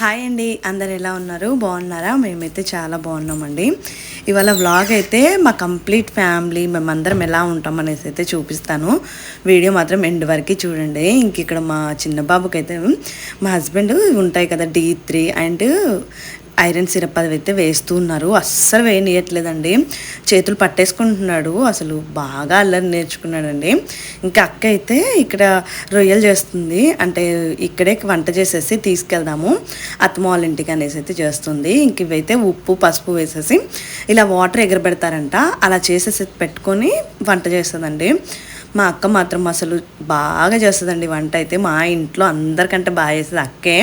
Hi అండి అందరు ఎలా ఉన్నారు? బాగున్నారా? మేమైతే చాలా బాగున్నామండి. ఇవాళ వ్లాగ్ అయితే మా కంప్లీట్ ఫ్యామిలీ మేమందరం ఎలా ఉంటాం అనేసి అయితే చూపిస్తాను. వీడియో మాత్రం ఎండ్ వరకు చూడండి. ఇంక ఇక్కడ మా చిన్న బాబుకి అయితే మా హస్బెండ్ ఉంటాయి కదా D three and iron syrup అది అయితే వేస్తూ ఉన్నారు. అస్సలు వేయనీయట్లేదండి. చేతులు పట్టేసుకుంటున్నాడు. అసలు బాగా అల్లరి నేర్చుకున్నాడండి. ఇంకా అక్క అయితే ఇక్కడ రొయ్యలు చేస్తుంది. అంటే ఇక్కడే వంట చేసేసి తీసుకెళ్దాము. అత్తమ్మ వాళ్ళ ఇంటికి అనేసి అయితే చేస్తుంది. ఇంక ఇవైతే ఉప్పు పసుపు వేసేసి ఇలా వాటర్ ఎగరబెడతారంట. అలా చేసేసి పెట్టుకొని వంట చేస్తుందండి. మా అక్క మాత్రం అసలు బాగా చేస్తుందండి వంట అయితే. మా ఇంట్లో అందరికంటే బాగా చేస్తుంది అక్కే.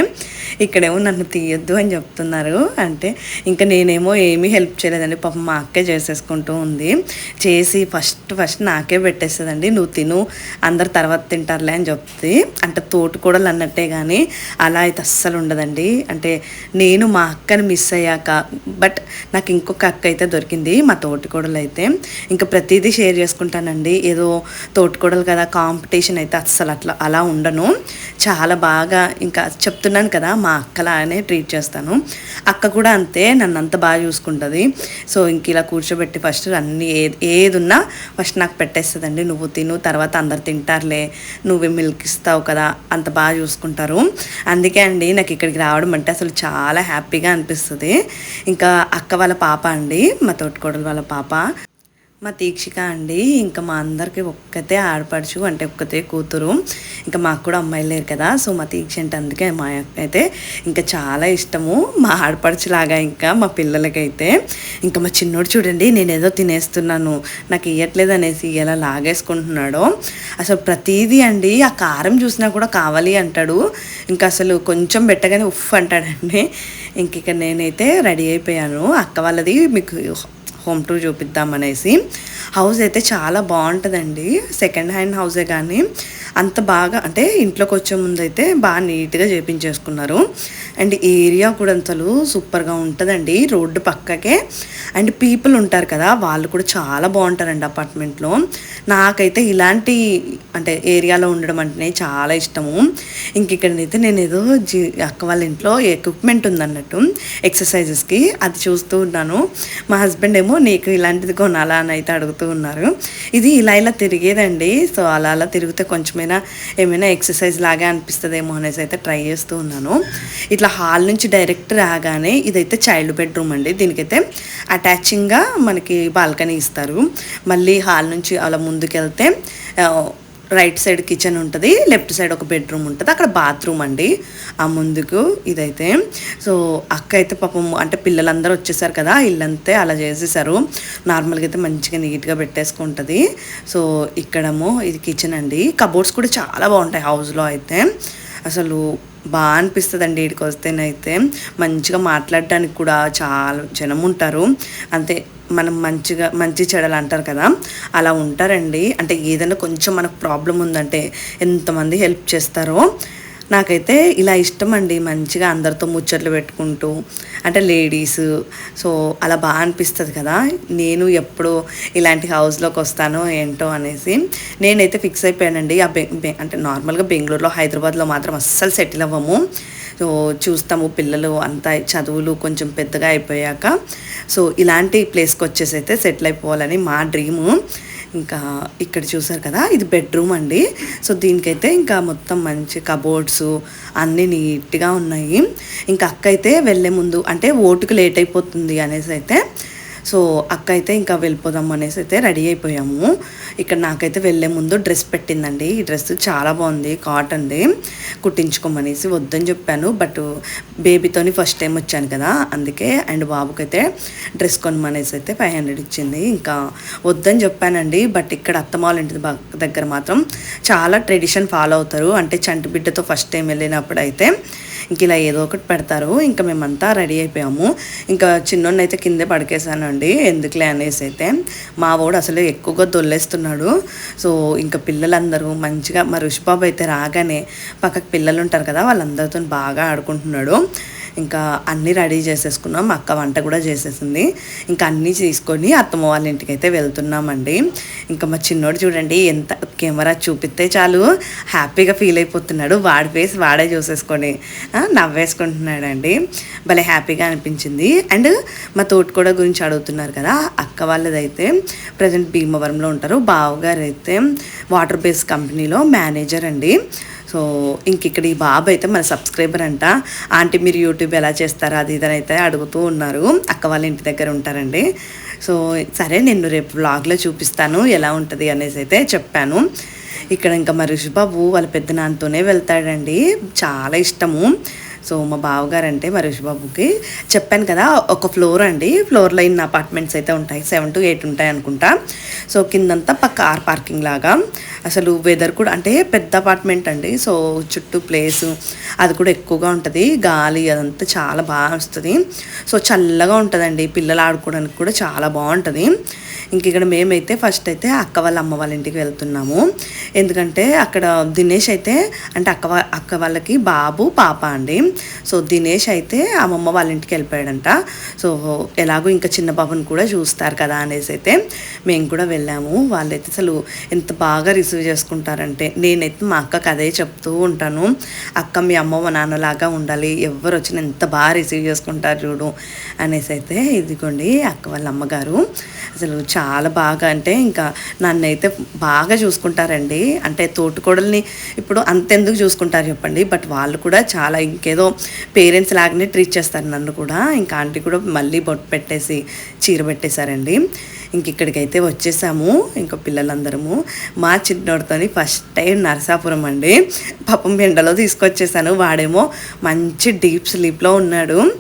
ఇక్కడేమో నన్ను తీయొద్దు అని చెప్తున్నారు. అంటే ఇంకా నేనేమో ఏమీ హెల్ప్ చేయలేదండి. పాపం మా అక్కే చేసేసుకుంటూ ఉంది. చేసి ఫస్ట్ ఫస్ట్ నాకే పెట్టేస్తుందండి. నువ్వు తిను అందరు తర్వాత తింటారులే అని చెప్తే. అంటే తోటకూడలు అన్నట్టే కానీ అలా అయితే అస్సలు ఉండదండి. అంటే నేను మా అక్కని మిస్ అయ్యాక బట్ నాకు ఇంకొక అక్క అయితే దొరికింది మా తోటకూడలు అయితే ఇంకా ప్రతిదీ షేర్ చేసుకుంటానండి. ఏదో తోటికోడలు కదా కాంపిటీషన్ అయితే అస్సలు అట్లా అలా ఉండను. చాలా బాగా ఇంకా చెప్తున్నాను కదా మా అక్కలానే ట్రీట్ చేస్తాను. అక్క కూడా అంతే నన్ను అంత బాగా చూసుకుంటుంది. సో ఇంక ఇలా కూర్చోబెట్టి ఫస్ట్ అన్ని ఏది ఏది ఉన్నా ఫస్ట్ నాకు పెట్టేస్తుందండి. నువ్వు తిను తర్వాత అందరు తింటారులే నువ్వే మిల్క్ ఇస్తావు కదా అంత బాగా చూసుకుంటారు. అందుకే అండి నాకు ఇక్కడికి రావడం అంటే అసలు చాలా హ్యాపీగా అనిపిస్తుంది. ఇంకా అక్క వాళ్ళ పాప అండి మా తోటికోడలు వాళ్ళ పాప. మా తీక్షిక అండి. ఇంకా మా అందరికి ఒక్కతే ఆడపడుచు అంటే ఒక్కతే కూతురు. ఇంకా మాకు కూడా అమ్మాయిలు లేరు కదా సో మా తీక్ష అంటే అందుకే మా అక్క అయితే ఇంకా చాలా ఇష్టము. మా ఆడపడుచులాగా ఇంకా మా పిల్లలకైతే. ఇంకా మా చిన్నోడు చూడండి నేను ఏదో తినేస్తున్నాను నాకు ఇయ్యట్లేదు అనేసి ఎలా లాగేసుకుంటున్నాడో. అసలు ప్రతిదీ అండి ఆ కారం చూసినా కూడా కావాలి అంటాడు. ఇంకా అసలు కొంచెం పెట్టగానే ఉఫ్ అంటాడండి. ఇంక ఇక నేనైతే రెడీ అయిపోయాను. అక్క వాళ్ళది మీకు హోమ్ టూర్ చూపిద్దామనేసి హౌస్ అయితే చాలా బాగుంటుందండి. సెకండ్ హ్యాండ్ హౌసే కానీ అంత బాగా అంటే ఇంట్లోకి వచ్చే ముందు అయితే బాగా నీట్గా చేపించేసుకున్నారు. అండ్ ఏరియా కూడా అంతలు సూపర్గా ఉంటుందండి. రోడ్డు పక్కకే. అండ్ పీపుల్ ఉంటారు కదా వాళ్ళు కూడా చాలా బాగుంటారండి అపార్ట్మెంట్లో. నాకైతే ఇలాంటి అంటే ఏరియాలో ఉండడం అంటేనే చాలా ఇష్టము. ఇంక ఇక్కడనైతే నేను ఏదో జీ అక్క వాళ్ళ ఇంట్లో ఎక్విప్మెంట్ ఉందన్నట్టు ఎక్సర్సైజెస్కి అది చూస్తూ ఉన్నాను. మా హస్బెండ్ ఏమో నీకు ఇలాంటిది కొనాలా? అని అయితే అడుగుతూ ఉన్నారు. ఇది ఇలా ఇలా తిరిగేదండి. సో అలా అలా తిరిగితే కొంచెమైనా ఏమైనా ఎక్సర్సైజ్ లాగా అనిపిస్తుందేమో అనేసి అయితే ట్రై చేస్తూ ఉన్నాను. ఇట్లా హాల్ నుంచి డైరెక్ట్ రాగానే ఇదైతే చైల్డ్ బెడ్రూమ్ అండి. దీనికైతే అటాచింగ్గా మనకి బాల్కనీ ఇస్తారు. మళ్ళీ హాల్ నుంచి అలా ముందుకెళ్తే రైట్ సైడ్ కిచెన్ ఉంటుంది లెఫ్ట్ సైడ్ ఒక బెడ్రూమ్ ఉంటుంది అక్కడ బాత్రూమ్ అండి. ఆ ముందుకు ఇదైతే. సో అక్క అయితే పాపం అంటే పిల్లలందరూ వచ్చేసారు కదా ఇల్లంతే అలా చేసేసారు. నార్మల్గా అయితే మంచిగా నీట్గా పెట్టేసుకుంటుంది. సో ఇక్కడము ఇది కిచెన్ అండి. కబోర్డ్స్ కూడా చాలా బాగుంటాయి హౌస్లో అయితే. అసలు బాగా అనిపిస్తుందండి ఇక్కడికి వస్తేనైతే. మంచిగా మాట్లాడడానికి కూడా చాలా జనం ఉంటారు. అంతే మనం మంచిగా మంచి చెడలు అంటారు కదా. అలా ఉంటారండి. అంటే ఏదైనా కొంచెం మనకు ప్రాబ్లం ఉందంటే ఎంతమంది హెల్ప్ చేస్తారో నాకైతే ఇలా ఇష్టం అండి మంచిగా అందరితో ముచ్చట్లు పెట్టుకుంటూ. అంటే లేడీస్ సో అలా బాగా అనిపిస్తుంది కదా. నేను ఎప్పుడు ఇలాంటి హౌస్లోకి వస్తానో ఏంటో అనేసి నేనైతే ఫిక్స్ అయిపోయానండి. ఆ బె అంటే నార్మల్గా బెంగళూరులో హైదరాబాద్లో మాత్రం అస్సలు సెటిల్ అవ్వము. సో చూస్తాము పిల్లలు అంతా చదువులు కొంచెం పెద్దగా అయిపోయాక. సో ఇలాంటి ప్లేస్కి వచ్చేసి అయితే సెటిల్ అయిపోవాలని మా డ్రీము. ఇంకా ఇక్కడ చూసారు కదా ఇది బెడ్రూమ్ అండి. సో దీనికైతే ఇంకా మొత్తం మంచి కబోర్డ్స్ అన్నీ నీట్గా ఉన్నాయి. ఇంకా అక్క అయితే వెళ్ళే ముందు అంటే ఓటుకు లేట్ అయిపోతుంది అనేసి అయితే సో అక్క అయితే ఇంకా వెళ్ళిపోదాం అనేసి అయితే రెడీ అయిపోయాము. ఇక్కడ నాకైతే వెళ్ళే ముందు డ్రెస్ పెట్టిందండి. ఈ డ్రెస్ చాలా బాగుంది కాటన్ది. కుట్టించుకోమనేసి వద్దని చెప్పాను. బట్ బేబీతోని ఫస్ట్ టైం వచ్చాను కదా అందుకే అండ్ బాబుకైతే డ్రెస్ కొనమనేసి అయితే ఫైవ్ హండ్రెడ్ ఇచ్చింది. ఇంకా వద్దని చెప్పానండి. బట్ ఇక్కడ అత్తమాల ఇంటి దగ్గర మాత్రం చాలా ట్రెడిషన్ ఫాలో అవుతారు. అంటే చంటి బిడ్డతో ఫస్ట్ టైం వెళ్ళినప్పుడు అయితే ఇంక ఇలా ఏదో ఒకటి పెడతారు. ఇంకా మేమంతా రెడీ అయిపోయాము. ఇంకా చిన్నోడిని అయితే కిందే పడికేసానండి. ఎందుకులే అనేసి అయితే మా వాడు అసలు ఎక్కువగా దొల్లేస్తున్నాడు. సో ఇంకా పిల్లలందరూ మంచిగా మా ఋషిబాబు అయితే రాగానే పక్కకు పిల్లలు ఉంటారు కదా వాళ్ళందరితో బాగా ఆడుకుంటున్నాడు. ఇంకా అన్నీ రెడీ చేసేసుకున్నాం. అక్క వంట కూడా చేసేసింది. ఇంకా అన్నీ తీసుకొని అత్తమ్మ వాళ్ళ ఇంటికి అయితే వెళ్తున్నామండి. ఇంకా మా చిన్నోడు చూడండి ఎంత కెమెరా చూపిస్తే చాలు. హ్యాపీగా ఫీల్ అయిపోతున్నాడు. వాడి ఫేస్ వాడే చూసేసుకొని నవ్వేసుకుంటున్నాడండి. భలే హ్యాపీగా అనిపించింది. అండ్ మా తోటికోడ గురించి అడుగుతున్నారు కదా అక్క వాళ్ళదైతే ప్రజెంట్ భీమవరంలో ఉంటారు. బావగారు అయితే వాటర్ బేస్ కంపెనీలో మేనేజర్ అండి. సో ఇంక ఇక్కడ ఈ బాబు అయితే మన సబ్స్క్రైబర్ అంట. ఆంటీ మీరు యూట్యూబ్ ఎలా చేస్తారా? అది ఇదని అయితే అడుగుతూ ఉన్నారు. అక్క వాళ్ళ ఇంటి దగ్గర ఉంటారండి. సో సరే నేను రేపు బ్లాగ్లో చూపిస్తాను. ఎలా ఉంటుంది అనేసి అయితే చెప్పాను. ఇక్కడ ఇంకా మరి ఋషిబాబు వాళ్ళ పెద్ద నాన్నతోనే వెళ్తాడండి. చాలా ఇష్టము. సో మా బావగారు అంటే మా ఋషిబాబుకి చెప్పాను కదా ఒక ఫ్లోర్ అండి. ఫ్లోర్లో ఇన్ని అపార్ట్మెంట్స్ అయితే ఉంటాయి. సెవెన్ టు ఎయిట్ ఉంటాయి అనుకుంటా. సో కిందంతా పక్క కార్ పార్కింగ్ లాగా. అసలు వెదర్ కూడా అంటే పెద్ద అపార్ట్మెంట్ అండి. సో చుట్టూ ప్లేస్ అది కూడా ఎక్కువగా ఉంటుంది. గాలి అదంతా చాలా బాగా వస్తుంది. సో చల్లగా ఉంటుందండి. పిల్లలు ఆడుకోవడానికి కూడా చాలా బాగుంటుంది. ఇంక ఇక్కడ మేమైతే ఫస్ట్ అయితే అక్క వాళ్ళ అమ్మ వాళ్ళ ఇంటికి వెళ్తున్నాము. ఎందుకంటే అక్కడ దినేష్ అయితే అంటే అక్క అక్క వాళ్ళకి బాబు పాప అండి. సో దినేష్ అయితే అమ్మమ్మ వాళ్ళ ఇంటికి వెళ్ళిపోయాడంట. సో ఎలాగో ఇంకా చిన్న బాబుని కూడా చూస్తారు కదా అనేసి అయితే మేము కూడా వెళ్ళాము. వాళ్ళైతే అసలు ఎంత బాగా రిసీవ్ చేసుకుంటారంటే నేనైతే మా అక్కకి అదే చెప్తూ ఉంటాను. అక్క మీ అమ్మ మా నాన్నలాగా ఉండాలి. ఎవరు వచ్చిన ఎంత బాగా రిసీవ్ చేసుకుంటారు చూడు అనేసి అయితే ఇదిగోండి అక్క వాళ్ళ అమ్మగారు. అసలు చాలా బాగా అంటే ఇంకా నన్ను అయితే బాగా చూసుకుంటారండి. అంటే తోటికోడల్ని ఇప్పుడు అంతెందుకు చూసుకుంటారు చెప్పండి. బట్ వాళ్ళు కూడా చాలా ఇంకేదో పేరెంట్స్ లాగానే ట్రీట్ చేస్తారు నన్ను కూడా. ఇంకా ఆంటీ కూడా మళ్ళీ బొట్టు పెట్టేసి చీర పెట్టేశారండి. ఇంక ఇక్కడికైతే వచ్చేసాము. ఇంకా పిల్లలందరము. మా చిన్నోడితోని ఫస్ట్ టైం నరసాపురం అండి. పాపం ఎండలో తీసుకొచ్చేసాను. వాడేమో మంచి డీప్ స్లీప్లో ఉన్నాడు.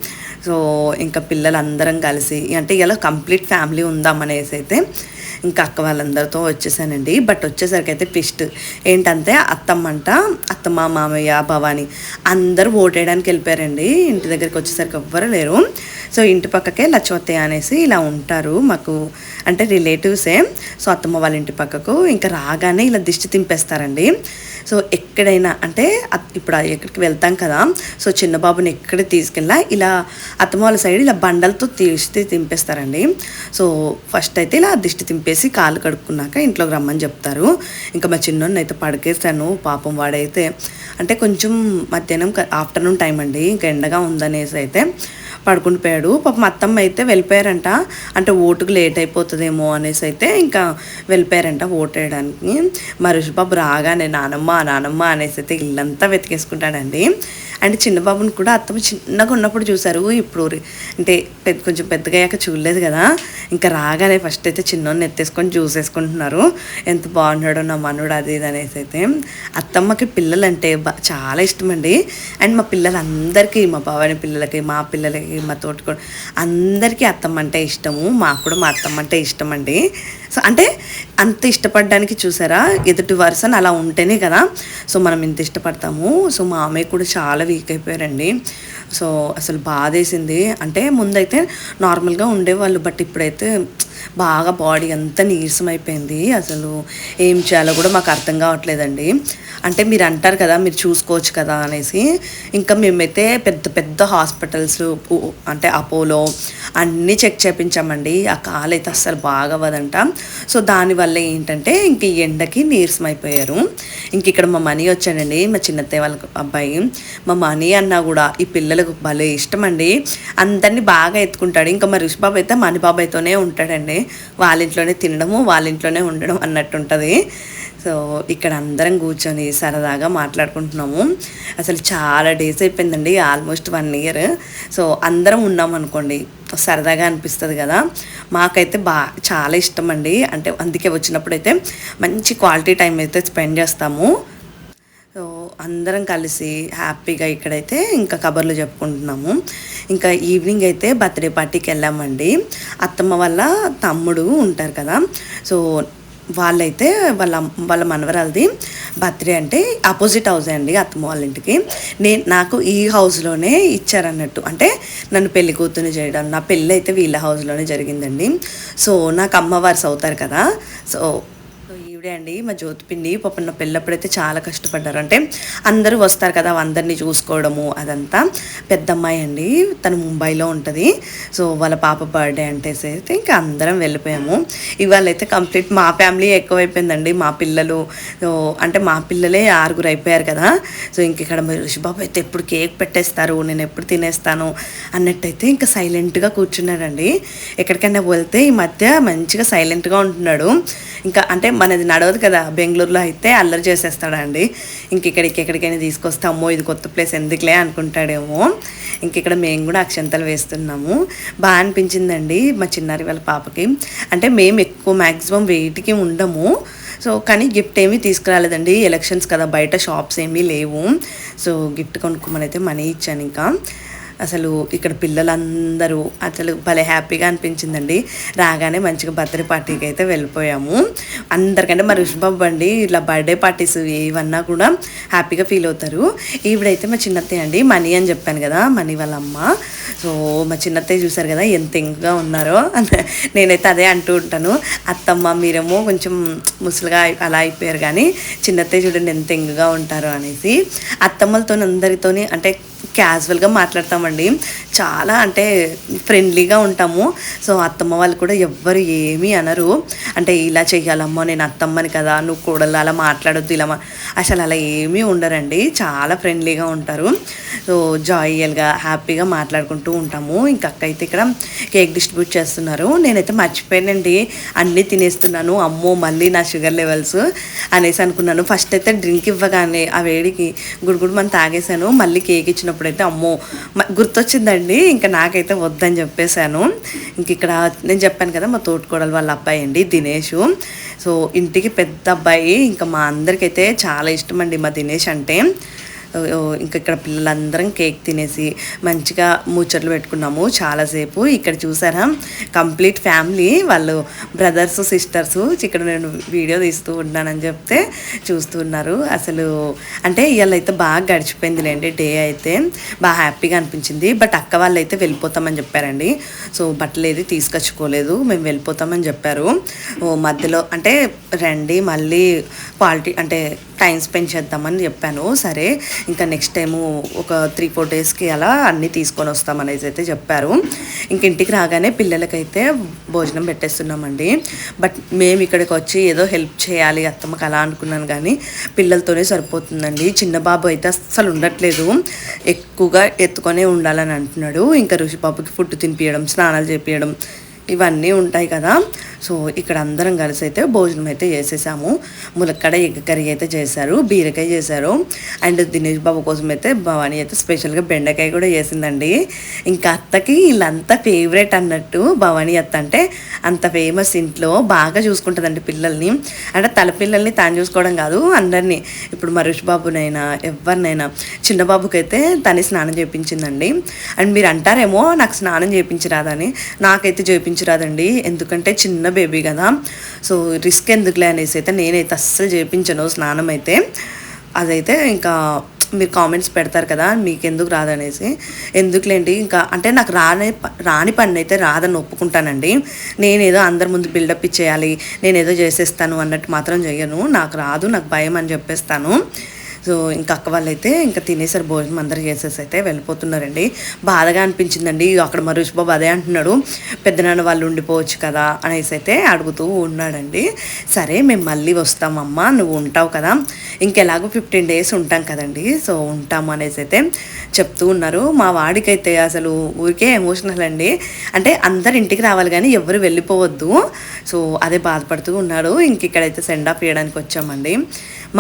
సో ఇంకా పిల్లలందరం కలిసి అంటే ఇలా కంప్లీట్ ఫ్యామిలీ ఉందామనేసి అయితే ఇంకా అక్క వాళ్ళందరితో వచ్చేసానండి. బట్ వచ్చేసరికి అయితే ట్విస్ట్ ఏంటంటే అత్తమ్మ అంట అత్తమ్మ మామయ్య భవాని అందరూ ఓటేయడానికి వెళ్ళిపోయారండి. ఇంటి దగ్గరికి వచ్చేసరికి ఎవ్వరు లేరు. సో ఇంటి పక్కకే లచ్చవత్తయ్య అనేసి ఇలా ఉంటారు. మాకు అంటే రిలేటివ్సే సో అత్తమ్మ వాళ్ళ ఇంటి పక్కకు ఇంకా రాగానే ఇలా దిష్టి తింపేస్తారండి. సో ఎక్కడైనా అంటే ఇప్పుడు ఎక్కడికి వెళ్తాం కదా. సో చిన్న బాబుని ఎక్కడ తీసుకెళ్ళా ఇలా అత్తమ్మ వాళ్ళ సైడ్ ఇలా బండలతో దిష్టి తింపేస్తారండి. సో ఫస్ట్ అయితే ఇలా దిష్టి తింపేసి కాళ్ళు కడుక్కున్నాక ఇంట్లోకి రమ్మని చెప్తారు. ఇంకా మా చిన్నోడిని అయితే పడకేస్తాను పాపం వాడైతే. అంటే కొంచెం మధ్యాహ్నం ఆఫ్టర్నూన్ టైం అండి. ఇంకా ఎండగా ఉందనేసి అయితే. పడుకుని పోయాడు పాపం అత్తమ్మ అయితే వెళ్ళిపోయారంట. అంటే ఓటుకు లేట్ అయిపోతుందేమో అనేసి అయితే ఇంకా వెళ్ళిపోయారంట ఓటు వేయడానికి మరుషు బాబు రాగానే నానమ్మ నానమ్మ అనేసి అయితే ఇల్లంతా వెతికేసుకుంటాడండి. అండ్ చిన్న బాబుని కూడా అత్తమ్మ చిన్నగా ఉన్నప్పుడు చూశారు. ఇప్పుడు అంటే పెద్ద కొంచెం పెద్దగా అయ్యాక చూడలేదు కదా. ఇంకా రాగానే ఫస్ట్ అయితే చిన్నోడిని ఎత్తేసుకొని చూసేసుకుంటున్నారు ఎంత బాగున్నాడో నా మనోడు అది ఇది అనేసి అయితే. అత్తమ్మకి పిల్లలంటే బా- చాలా ఇష్టం అండి అండ్ మా పిల్లలందరికీ మా బాబాయ్ పిల్లలకి మా పిల్లలకి మా తోటి అందరికీ అత్తమ్మ అంటే ఇష్టము. మాకు కూడా మా అత్తమ్మ అంటే ఇష్టం అండి సో అంటే అంత ఇష్టపడడానికి చూసారా? ఎదుటి వరుసను అలా ఉంటేనే కదా. సో మనం ఇంత ఇష్టపడతాము. సో మా అమ్మాయి కూడా చాలా వీక్ అయిపోయారండి. సో అసలు బాధేసింది. అంటే ముందైతే నార్మల్గా ఉండేవాళ్ళు బట్ ఇప్పుడైతే బాగా బాడీ అంతా నీరసం అయిపోయింది అసలు ఏం చేయాలో కూడా మాకు అర్థం కావట్లేదండి. అంటే మీరు అంటారు కదా మీరు చూసుకోవచ్చు కదా అనేసి. ఇంకా మేమైతే పెద్ద పెద్ద హాస్పిటల్స్ అంటే అపోలో అన్నీ చెక్ చేయించామండి ఆ కాలు అయితే అస్సలు బాగవదంట సో దానివల్ల ఏంటంటే ఇంక ఈ ఎండకి నీరసం అయిపోయారు ఇంక ఇక్కడ మా మనీ వచ్చాడండి మా చిన్నత్తయ్య వాళ్ళ అబ్బాయి. మా మనీ అన్నా కూడా ఈ పిల్లలు నాకు భలే ఇష్టం అండి అందరినీ బాగా ఎత్తుకుంటాడు. ఇంకా మా రిషిబాబు అయితే మణి బాబాయ్తోనే ఉంటాడండి. వాళ్ళ ఇంట్లోనే తినడము వాళ్ళ ఇంట్లోనే ఉండడం అన్నట్టు ఉంటుంది సో ఇక్కడ అందరం కూర్చొని సరదాగా మాట్లాడుకుంటున్నాము. అసలు చాలా డేస్ అయిపోయిందండి. Almost one year. సో అందరం ఉన్నాం అనుకోండి సరదాగా అనిపిస్తుంది కదా. మాకైతే బా చాలా ఇష్టం అండి అంటే అందుకే వచ్చినప్పుడు అయితే మంచి క్వాలిటీ టైం అయితే స్పెండ్ చేస్తాము. సో అందరం కలిసి హ్యాపీగా ఇక్కడైతే ఇంకా కబర్లు చెప్పుకుంటున్నాము. ఇంకా ఈవినింగ్ అయితే బర్త్డే పార్టీకి వెళ్ళామండి. అత్తమ్మ వాళ్ళ తమ్ముడు ఉంటారు కదా. సో వాళ్ళైతే వాళ్ళ వాళ్ళ మనవరాలది బర్త్డే అంటే ఆపోజిట్ హౌస్ అండి అత్తమ్మ వాళ్ళ ఇంటికి. నేను నాకు ఈ హౌస్లోనే ఇచ్చారన్నట్టు. అంటే నన్ను పెళ్ళి కూతురు చేయడం నా పెళ్ళి అయితే వీళ్ళ హౌస్లోనే జరిగిందండి. సో నాకు అమ్మవారు అవుతారు కదా. సో సో అండి మా జ్యోతిపిండి పాపం నా పెళ్ళప్పుడైతే చాలా కష్టపడ్డారు. అంటే అందరూ వస్తారు కదా అందరినీ చూసుకోవడము అదంతా. పెద్ద అమ్మాయి అండి తను ముంబైలో ఉంటుంది. సో వాళ్ళ పాప బర్త్డే అంటేసి అయితే ఇంకా అందరం వెళ్ళిపోయాము. ఇవాళ అయితే కంప్లీట్ మా ఫ్యామిలీ ఎక్కువైపోయిందండి మా పిల్లలు. అంటే మా పిల్లలే ఆరుగురు అయిపోయారు కదా. సో ఇంక ఇక్కడ ఋషిబాబు అయితే ఎప్పుడు కేక్ పెట్టేస్తారు నేను ఎప్పుడు తినేస్తాను అన్నట్టయితే ఇంకా సైలెంట్గా కూర్చున్నాడండి. ఎక్కడికైనా వెళ్తే ఈ మధ్య మంచిగా సైలెంట్గా ఉంటున్నాడు. ఇంకా అంటే మనది నడవదు కదా బెంగళూరులో అయితే అల్లరి చేసేస్తాడండి. ఇంక ఇక్కడికి ఎక్కడికైనా తీసుకొస్తే అమ్మో ఇది కొత్త ప్లేస్ ఎందుకులే అనుకుంటాడేమో. ఇంక ఇక్కడ మేము కూడా అక్షంతలు వేస్తున్నాము. బాగా అనిపించిందండి మా చిన్నారి వాళ్ళ పాపకి. అంటే మేము ఎక్కువ మ్యాక్సిమం వెయిట్కి ఉండము. సో కానీ గిఫ్ట్ ఏమీ తీసుకురాలేదండి. ఎలక్షన్స్ కదా బయట షాప్స్ ఏమీ లేవు. సో గిఫ్ట్ కొనుక్కోమని అయితే మనీ ఇచ్చాను ఇంకా. అసలు ఇక్కడ పిల్లలందరూ అసలు భలే హ్యాపీగా అనిపించిందండి. రాగానే మంచిగా బర్త్డే పార్టీకి అయితే వెళ్ళిపోయాము. అందరికంటే మరి ఋషిబాబు అండి ఇట్లా బర్త్డే పార్టీస్ ఏవన్నా కూడా హ్యాపీగా ఫీల్ అవుతారు. ఈవిడైతే మా చిన్నత్తయ్య అండి మనీ అని చెప్పాను కదా మనీ వాళ్ళ అమ్మ. సో మా చిన్నత్తయ్య చూసారు కదా ఎంత ఎంగా ఉన్నారో నేనైతే అదే అంటూ ఉంటాను. అత్తమ్మ మీరేమో కొంచెం ముసలిగా అలా అయిపోయారు కానీ చిన్నత్తయ్య చూడండి ఎంత ఎంగుగా ఉంటారో అనేసి. అత్తమ్మలతో అందరితోని అంటే క్యాజువల్గా మాట్లాడతామండి. చాలా అంటే ఫ్రెండ్లీగా ఉంటాము. సో అత్తమ్మ వాళ్ళు కూడా ఎవ్వరు ఏమీ అనరు. అంటే ఇలా చెయ్యాలమ్మో నేను అత్తమ్మని కదా నువ్వు కూడలు అలా మాట్లాడొద్దు ఇలా అసలు అలా ఏమీ ఉండరండి. చాలా ఫ్రెండ్లీగా ఉంటారు. సో జాయియల్గా హ్యాపీగా మాట్లాడుకుంటూ ఉంటాము. ఇంకా అక్క అయితే ఇక్కడ కేక్ డిస్ట్రిబ్యూట్ చేస్తున్నారు. నేనైతే మర్చిపోయానండి. అన్నీ తినేస్తున్నాను. అమ్మో మళ్ళీ నా షుగర్ లెవెల్స్ అనేసి అనుకున్నాను. ఫస్ట్ అయితే డ్రింక్ ఇవ్వగానే ఆ వేడికి గుడుగుడు మనం తాగేశాను. మళ్ళీ కేక్ ఇచ్చినప్పుడు అయితే అమ్మో మ- గుర్తొచ్చిందండి. ఇంకా నాకైతే వద్దని చెప్పేశాను. ఇంక ఇక్కడ నేను చెప్పాను కదా మా తోటికోడలు వాళ్ళ అబ్బాయి అండి దినేష్. సో ఇంటికి పెద్ద అబ్బాయి. ఇంకా మా అందరికైతే చాలా ఇష్టం అండి మా దినేష్ అంటే. ఇంకా ఇక్కడ పిల్లలందరం కేక్ తినేసి మంచిగా ముచ్చట్లు పెట్టుకున్నాము చాలాసేపు. ఇక్కడ చూసారా? కంప్లీట్ ఫ్యామిలీ వాళ్ళు బ్రదర్స్ సిస్టర్స్ ఇక్కడ నేను వీడియో తీస్తూ ఉన్నానని చెప్తే చూస్తున్నారు అసలు అంటే ఇవాళ అయితే బాగా గడిచిపోయిందిలేండి డే అయితే. బాగా హ్యాపీగా అనిపించింది. బట్ అక్క వాళ్ళు అయితే వెళ్ళిపోతామని చెప్పారండి. సో బట్టలు ఏది తీసుకొచ్చుకోలేదు. మేము వెళ్ళిపోతామని చెప్పారు. మధ్యలో అంటే రండి మళ్ళీ క్వాలిటీ అంటే టైం స్పెండ్ చేద్దామని చెప్పాను. సరే ఇంకా నెక్స్ట్ టైము ఒక త్రీ ఫోర్ డేస్కి అలా అన్నీ తీసుకొని వస్తామనేసి అయితే చెప్పారు. ఇంక ఇంటికి రాగానే పిల్లలకైతే భోజనం పెట్టేస్తున్నామండి. బట్ మేము ఇక్కడికి వచ్చి ఏదో హెల్ప్ చేయాలి అత్తమ్మకి అలా అనుకున్నాను కానీ పిల్లలతోనే సరిపోతుందండి. చిన్న బాబు అయితే అస్సలు ఉండట్లేదు. ఎక్కువగా ఎత్తుకొనే ఉండాలని అంటున్నాడు. ఇంకా ఋషి బాబుకి ఫుడ్ తినిపించడం స్నానాలు చేపించడం ఇవన్నీ ఉంటాయి కదా. సో ఇక్కడ అందరం కలిసి అయితే భోజనం అయితే చేసేసాము. ములక్కడ ఎగ్ కర్రీ అయితే చేశారు బీరకాయ చేశారు. అండ్ దినేష్ బాబు కోసం అయితే భవానీ అయితే స్పెషల్గా బెండకాయ కూడా చేసిందండి. ఇంకా అత్తకి వీళ్ళంతా ఫేవరెట్ అన్నట్టు భవానీ అత్త అంటే అంత ఫేమస్ ఇంట్లో బాగా చూసుకుంటుందండి పిల్లల్ని. అంటే తల పిల్లల్ని తాను చూసుకోవడం కాదు అందరినీ. ఇప్పుడు మరుష్ బాబునైనా ఎవరినైనా చిన్న బాబుకైతే తనే స్నానం చేయించిందండి అండ్ మీరు అంటారేమో నాకు స్నానం చేయించరాదని నాకైతే చేయించరాదండి ఎందుకంటే చిన్న బేబీ కదా. సో రిస్క్ ఎందుకులే అనేసి అయితే నేనైతే అస్సలు చేయించను స్నానం అయితే అదైతే ఇంకా మీరు కామెంట్స్ పెడతారు కదా మీకు ఎందుకు రాదనేసి. ఎందుకులేండి ఇంకా అంటే నాకు రాని ప- రాని పని అయితే రాదని ఒప్పుకుంటానండి. నేనేదో అందరి ముందు బిల్డప్ ఇచ్చేయాలి నేనేదో చేసేస్తాను అన్నట్టు మాత్రం చేయను నాకు రాదు నాకు భయం అని చెప్పేస్తాను. సో ఇంకా అక్క వాళ్ళైతే ఇంకా తినేసారు భోజనం అందరు చేసేసి అయితే వెళ్ళిపోతున్నారండి. బాధగా అనిపించిందండి. అక్కడ మరుష్ బాబు అదే అంటున్నాడు. పెద్దనాన్న వాళ్ళు ఉండిపోవచ్చు కదా అనేసి అయితే అడుగుతూ ఉన్నాడండి. సరే మేము మళ్ళీ వస్తామమ్మా నువ్వు ఉంటావు కదా. ఇంకెలాగో ఫిఫ్టీన్ డేస్ ఉంటాం కదండి. సో ఉంటాము అనేసి అయితే చెప్తూ ఉన్నారు. మా వాడికైతే అసలు ఊరికే ఎమోషనల్ అండి. అంటే అందరు ఇంటికి రావాలి కానీ ఎవరు వెళ్ళిపోవద్దు. సో అదే బాధపడుతూ ఉన్నాడు. ఇంక ఇక్కడైతే సెండ్ ఆఫ్ చేయడానికి వచ్చామండి.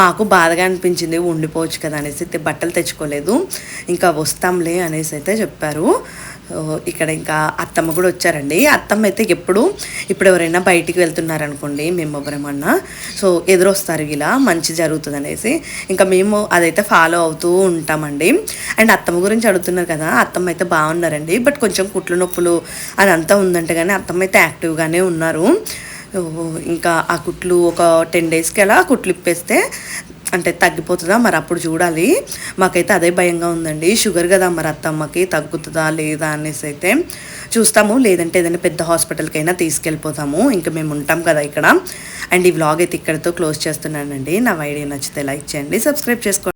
మాకు బాధగా అనిపించింది ఉండిపోవచ్చు కదా అనేసి అయితే బట్టలు తెచ్చుకోలేదు. ఇంకా వస్తాంలే అనేసి అయితే చెప్పారు. ఇక్కడ ఇంకా అత్తమ్మ కూడా వచ్చారండి. అత్తమ్మ అయితే ఎప్పుడు ఇప్పుడు ఎవరైనా బయటికి వెళ్తున్నారనుకోండి మేము ఎవరేమన్నా సో ఎదురొస్తారు ఇలా మంచి జరుగుతుంది అనేసి. ఇంకా మేము అదైతే ఫాలో అవుతూ ఉంటామండి. అండ్ అత్తమ్మ గురించి అడుగుతున్నారు కదా అత్తమ్మ అయితే బాగున్నారండి. బట్ కొంచెం కుట్లు నొప్పులు అదంతా ఉందంటే కానీ అత్తమ్మ అయితే యాక్టివ్గానే ఉన్నారు. ఇంకా ఆ కుట్లు ఒక టెన్ డేస్కి అలా కుట్లు ఇప్పేస్తే అంటే తగ్గిపోతుందా? మరి అప్పుడు చూడాలి. మాకైతే అదే భయంగా ఉందండి. షుగర్ కదా మరి అత్తమ్మకి తగ్గుతుందా లేదా అనేసి అయితే చూస్తాము. లేదంటే ఏదైనా పెద్ద హాస్పిటల్కి అయినా తీసుకెళ్ళిపోతాము. ఇంకా మేము ఉంటాం కదా ఇక్కడ. అండ్ ఈ వ్లాగ్ అయితే ఇక్కడితో క్లోజ్ చేస్తున్నానండి. నా ఐడియా నచ్చితే లైక్ చేయండి సబ్స్క్రైబ్ చేసుకోండి.